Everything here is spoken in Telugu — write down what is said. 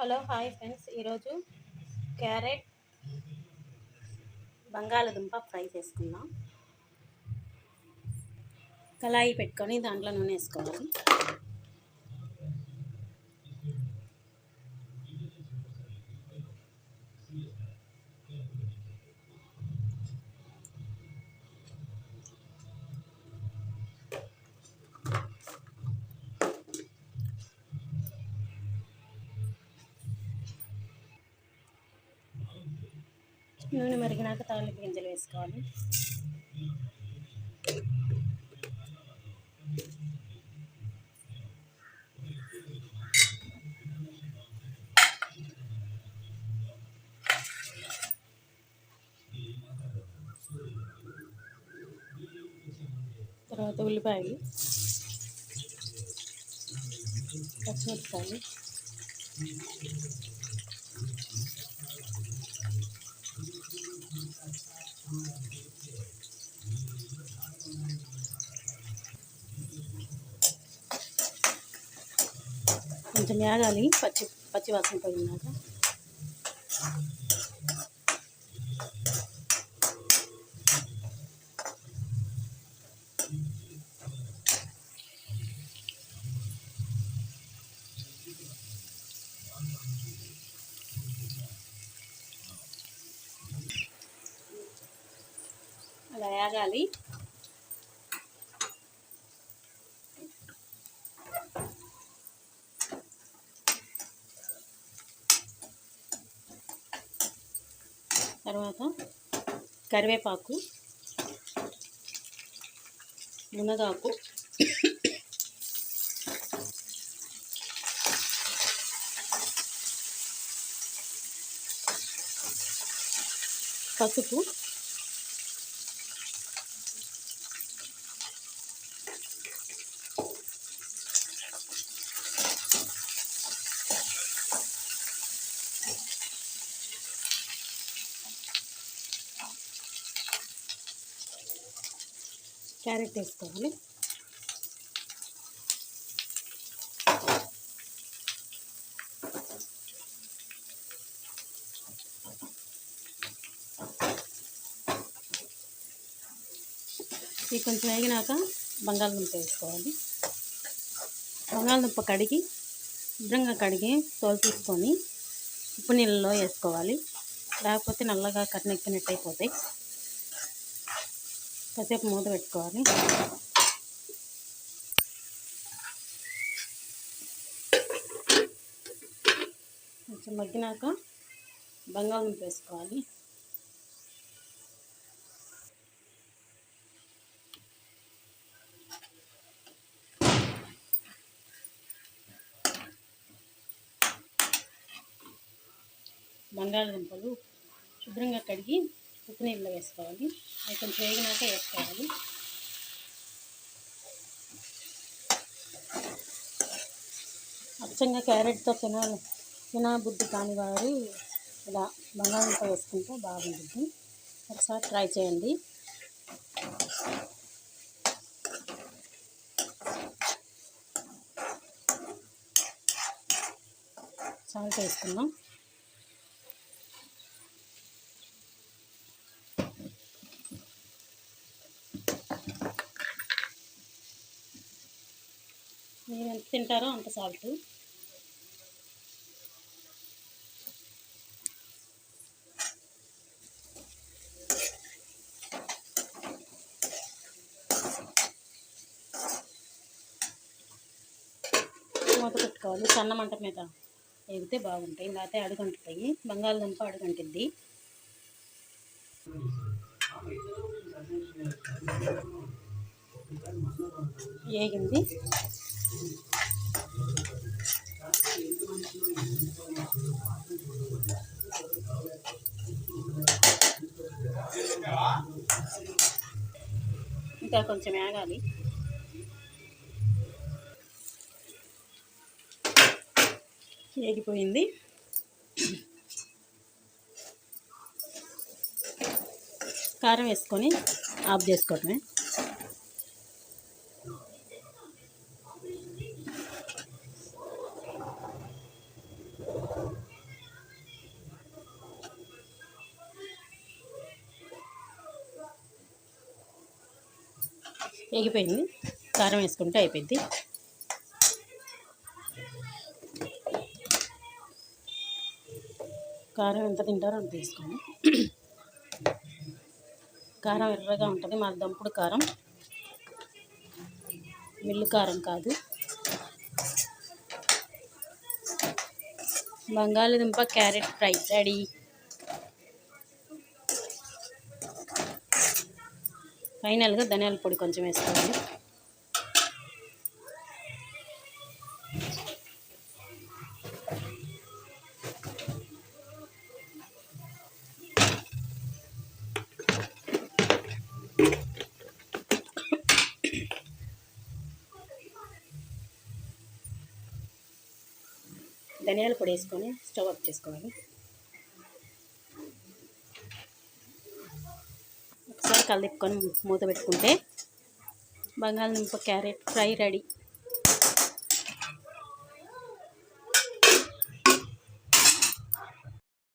Hello hi friends. ఈరోజు క్యారెట్ బంగాళదుంప ఫ్రై చేసుకుందాం. కళాయి పెట్టుకొని దాంట్లో నూనె వేసుకోవాలి. నూనె మరిగినాక తాలింపు గింజలు వేసుకోవాలి. తర్వాత ఉల్లిపాయలు పచ్చిమిరపకాయలు కొంచెం వేగాలి పచ్చి పచ్చి వాసన పోయినాక అలా వేగాలి తర్వాత కరివేపాకు మునగాకు పసుపు క్యారెట్ వేసుకోవాలి. ఇది కొంచెం వేగినాక బంగాళదుంప వేసుకోవాలి. బంగాళదుంప కడిగి శుభ్రంగా కడిగి తోలు తీసుకొని ఉప్పు నీళ్ళలో వేసుకోవాలి. లేకపోతే నల్లగా కట్నెక్కినట్టు అయిపోతాయి. కాసేపు మూత పెట్టుకోవాలి. కొంచెం మగ్గినాక బంగాళదుంప వేసుకోవాలి. బంగాళదుంపలు శుభ్రంగా కడిగి ఉప్పు నీళ్ళు వేసుకోవాలి. అవి కొంచెం వేగినాక వేసుకోవాలి. అచ్చంగా క్యారెట్తో తినాలి తినబుద్ధి కాని వారు ఇలా బంగాళంతో వేసుకుంటే బాగుంటుంది. ఒకసారి ట్రై చేయండి. సాల్ట్ వేసుకున్నాం మీరు ఎంత తింటారో అంత సాల్ట్. మూత పెట్టుకోవాలి. సన్న మంట మీద వేగితే బాగుంటాయి. లేకపోతే అడుగంటుతాయి. బంగాళదుంప అడుగంటిద్ది. వేగింది. ఇంకా కొంచెం వేగాలి. వేగిపోయింది. కారం వేసుకొని ఆఫ్ చేసుకోవటమే. ఎగిపోయింది కారం వేసుకుంటే అయిపోయింది. కారం ఎంత తింటారో అంత తీసుకోండి కారం ఎర్రగా ఉంటుంది. మాది దంపుడు కారం. మిల్లు కారం కాదు. బంగాళదుంప క్యారెట్ ఫ్రై రెడీ. ఫైనల్గా ధనియాల పొడి కొంచెం వేసుకోవాలి. ధనియాల పొడి వేసుకొని స్టవ్ ఆఫ్ చేసుకోవాలి. ఒకసారి కలిపుకొని మూత పెట్టుకుంటే బంగాళదుంప క్యారెట్ ఫ్రై రెడీ.